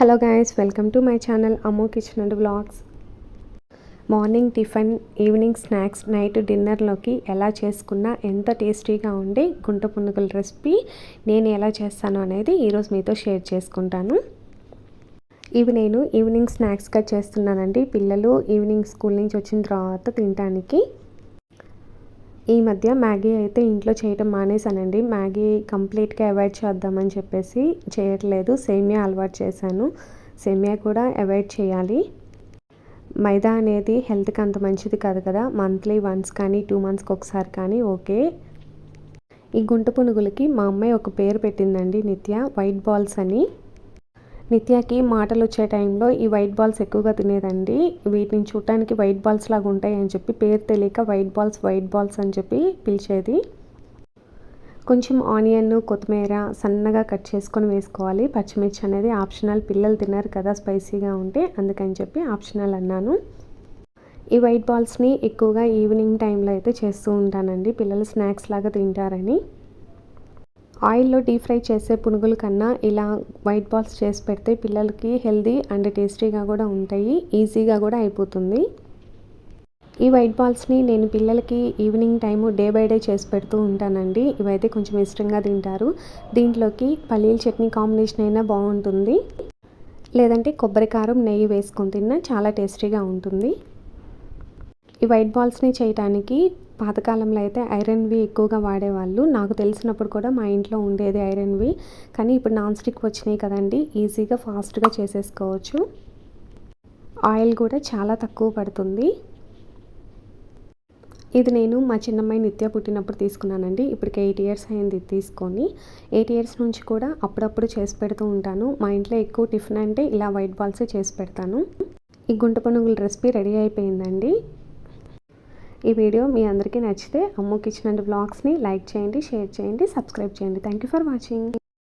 Hello guys welcome to my channel Ammu kitchen and blogs morning tiffin evening snacks night డిన్నర్లోకి ఎలా చేసుకున్నా ఎంత టేస్టీగా ఉండే గుంట పునుగుల రెసిపీ నేను ఎలా చేస్తాను అనేది ఈరోజు మీతో షేర్ చేసుకుంటాను. ఇవి నేను ఈవినింగ్ స్నాక్స్గా చేస్తున్నానండి. పిల్లలు ఈవినింగ్ స్కూల్ నుంచి వచ్చిన తర్వాత తినడానికి ఈ మధ్య మ్యాగీ అయితే ఇంట్లో చేయటం మానేశానండి. మ్యాగీ కంప్లీట్గా అవాయిడ్ చేద్దామని చెప్పేసి చేయట్లేదు. సేమియా అలవాటు చేశాను. సేమియా కూడా అవాయిడ్ చేయాలి. మైదా అనేది హెల్త్కి అంత మంచిది కాదు కదా. మంత్లీ వన్స్ కానీ టూ మంత్స్కి ఒకసారి కానీ ఓకే. ఈ గుంట పునుగులకి మా అమ్మాయి ఒక పేరు పెట్టిందండి నిత్య. వైట్ బాల్స్ అని. నిత్యకి మాటలు వచ్చే టైంలో ఈ వైట్ బాల్స్ ఎక్కువగా తినేదండి. వీటిని చూడటానికి వైట్ బాల్స్ లాగా ఉంటాయి అని చెప్పి పేరు తెలియక వైట్ బాల్స్ వైట్ బాల్స్ అని చెప్పి పిలిచేది. కొంచెం ఆనియన్ కొత్తిమీర సన్నగా కట్ చేసుకొని వేసుకోవాలి. పచ్చిమిర్చి అనేది ఆప్షనల్. పిల్లలు తిన్నారు కదా స్పైసీగా ఉంటే అందుకని చెప్పి ఆప్షనల్ అన్నాను. ఈ వైట్ బాల్స్ని ఎక్కువగా ఈవినింగ్ టైంలో అయితే చేస్తూ ఉంటానండి. పిల్లలు స్నాక్స్ లాగా తింటారని. ఆయిల్లో డీప్ ఫ్రై చేసే పునుగుల కన్నా ఇలా వైట్ బాల్స్ చేసి పెడితే పిల్లలకి హెల్దీ అండ్ టేస్టీగా కూడా ఉంటాయి ఈజీగా కూడా అయిపోతుంది. ఈ వైట్ బాల్స్ని నేను పిల్లలకి evening time day by day చేసి పెడుతూ ఉంటానండి. ఇవైతే కొంచెం ఇష్టంగా తింటారు. దీంట్లోకి పల్లీల చట్నీ కాంబినేషన్ అయినా బాగుంటుంది. లేదంటే కొబ్బరి కారం నెయ్యి వేసుకొని తిన్నా చాలా టేస్టీగా ఉంటుంది. ఈ వైట్ బాల్స్ని చేయడానికి పాతకాలంలో అయితే ఐరన్వి ఎక్కువగా వాడేవాళ్ళు. నాకు తెలిసినప్పుడు కూడా మా ఇంట్లో ఉండేది ఐరన్వి కానీ ఇప్పుడు నాన్ స్టిక్ వచ్చినాయి కదండి ఈజీగా ఫాస్ట్గా చేసేసుకోవచ్చు. ఆయిల్ కూడా చాలా తక్కువ పడుతుంది. ఇది నేను మా చిన్నమ్మాయి నిత్య పుట్టినప్పుడు తీసుకున్నానండి. ఇప్పటికి ఎయిట్ ఇయర్స్ అయింది తీసుకొని. ఎయిట్ ఇయర్స్ నుంచి కూడా అప్పుడప్పుడు చేసి పెడుతూ ఉంటాను. మా ఇంట్లో ఎక్కువ టిఫిన్ అంటే ఇలా వైట్ బాల్సే చేసి పెడతాను. ఈ గుంట పనుగుల రెసిపీ రెడీ అయిపోయిందండి. ఈ వీడియో మీ అందరికీ నచ్చితే అమ్ము కిచెన్ అండ్ బ్లాగ్స్ని లైక్ చేయండి షేర్ చేయండి సబ్స్క్రైబ్ చేయండి. Thank you for watching